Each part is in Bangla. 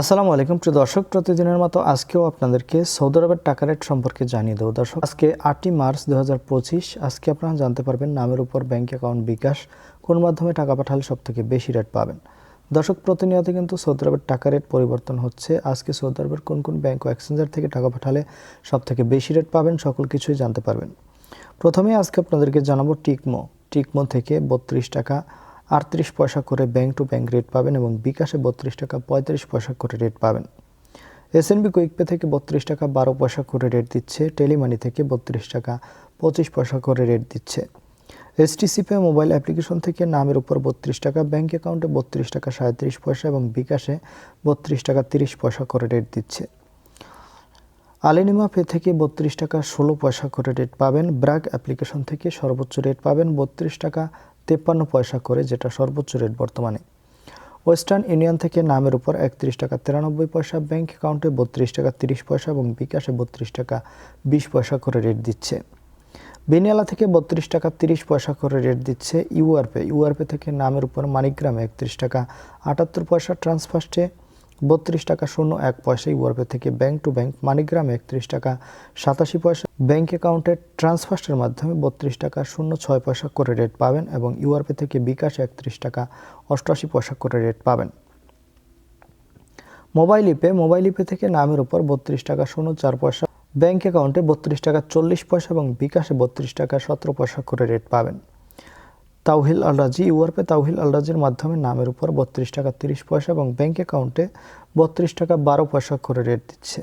আসসালামু আলাইকুম, প্রিয় দর্শক। প্রতিদিনের মতো আজকেও আপনাদেরকে সৌদি আরবের টাকা রেট সম্পর্কে জানিয়ে দেবো। দর্শক, আজকে আটই মার্চ দু হাজার পঁচিশ। আজকে আপনারা জানতে পারবেন, নামের উপর ব্যাংক অ্যাকাউন্ট বিকাশ কোন মাধ্যমে টাকা পাঠালে সব থেকে বেশি রেট পাবেন। দর্শক, প্রতিনিয়ত কিন্তু সৌদি আরবের টাকা রেট পরিবর্তন হচ্ছে। আজকে সৌদি আরবের কোন কোন ব্যাংক ও এক্সচেঞ্জার থেকে টাকা পাঠালে সব থেকে বেশি রেট পাবেন, সকল কিছুই জানতে পারবেন। প্রথমে আজকে আপনাদেরকে জানাব টিকমো। টিকমো থেকে বত্রিশ টাকা আটত্রিশ পয়সা করে ব্যাংক টু ব্যাংক রেট পাবেন এবং বিকাশে বত্রিশ টাকা পঁয়ত্রিশ পয়সা করে রেট পাবেন। এসএনবি কুইকপে থেকে বত্রিশ টাকা বারো পয়সা করে রেট দিচ্ছে। টেলিমানি থেকে বত্রিশ টাকা পঁচিশ পয়সা করে রেট দিচ্ছে। এসটিসিপে মোবাইল অ্যাপ্লিকেশন থেকে নামের উপর বত্রিশ টাকা ব্যাঙ্ক অ্যাকাউন্টে বত্রিশ টাকা সাঁত্রিশ পয়সা এবং বিকাশে বত্রিশ টাকা তিরিশ পয়সা করে রেট দিচ্ছে। আলিনিমা পে থেকে বত্রিশ টাকা ষোলো পয়সা করে রেট পাবেন। ব্র্যাক অ্যাপ্লিকেশন থেকে সর্বোচ্চ রেট পাবেন। বত্রিশ টাকা তেপ্পান্ন পয়সা করে, যেটা সর্বোচ্চ রেট বর্তমানে। ওয়েস্টার্ন ইউনিয়ন থেকে নামের উপর একত্রিশ টাকা তিরানব্বই পয়সা ব্যাংক অ্যাকাউন্টে বত্রিশ টাকা তিরিশ পয়সা এবং বিকাশে বত্রিশ টাকা বিশ পয়সা করে রেট দিচ্ছে। বেনিয়ালা থেকে বত্রিশ টাকা তিরিশ পয়সা করে রেট দিচ্ছে ইউআরপে। ইউআরপে থেকে নামের উপর মানিকগ্রামে একত্রিশ টাকা আটাত্তর পয়সা ট্রান্সফার্স্টে বত্রিশ টাকা শূন্য, এক পয়সা ইউআরপে থেকে ব্যাংক টু ব্যাংক মানিকগ্রামে একত্রিশ টাকা, সাতাশি পয়সা। ব্যাংক অ্যাকাউন্টে ট্রান্সফার্স্টের মাধ্যমে বত্রিশ টাকা শূন্য, ছয় পয়সা করে রেট পাবেন এবং ইউআরপে থেকে বিকাশে একত্রিশ টাকা, অষ্টআশি পয়সা করে রেট পাবেন। মোবাইল ইপে মোবাইল ইপে থেকে নামের উপর বত্রিশ টাকা শূন্য, চার পয়সা। ব্যাংক অ্যাকাউন্টে বত্রিশ টাকা, চল্লিশ পয়সা এবং বিকাশে বত্রিশ টাকা, সতেরো পয়সা করে রেট পাবেন। তাওহিল আলরাজি, ইউআরপে তাওহিল আলরাজির মাধ্যমে নামের উপর বত্রিশ টাকা তিরিশ পয়সা এবং ব্যাঙ্ক অ্যাকাউন্টে বত্রিশ টাকা বারো পয়সা করে রেট দিচ্ছে।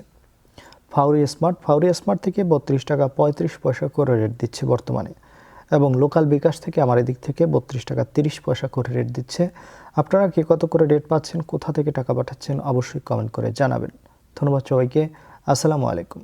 ফাউরি স্মার্ট ফাউরি স্মার্ট থেকে বত্রিশ টাকা পঁয়ত্রিশ পয়সা করে রেট দিচ্ছে বর্তমানে এবং লোকাল বিকাশ থেকে আমার এদিক থেকে বত্রিশ টাকা তিরিশ পয়সা করে রেট দিচ্ছে। আপনারা কে কত করে রেট পাচ্ছেন, কোথা থেকে টাকা পাঠাচ্ছেন, অবশ্যই কমেন্ট করে জানাবেন। ধন্যবাদ সবাইকে, আসসালামু আলাইকুম।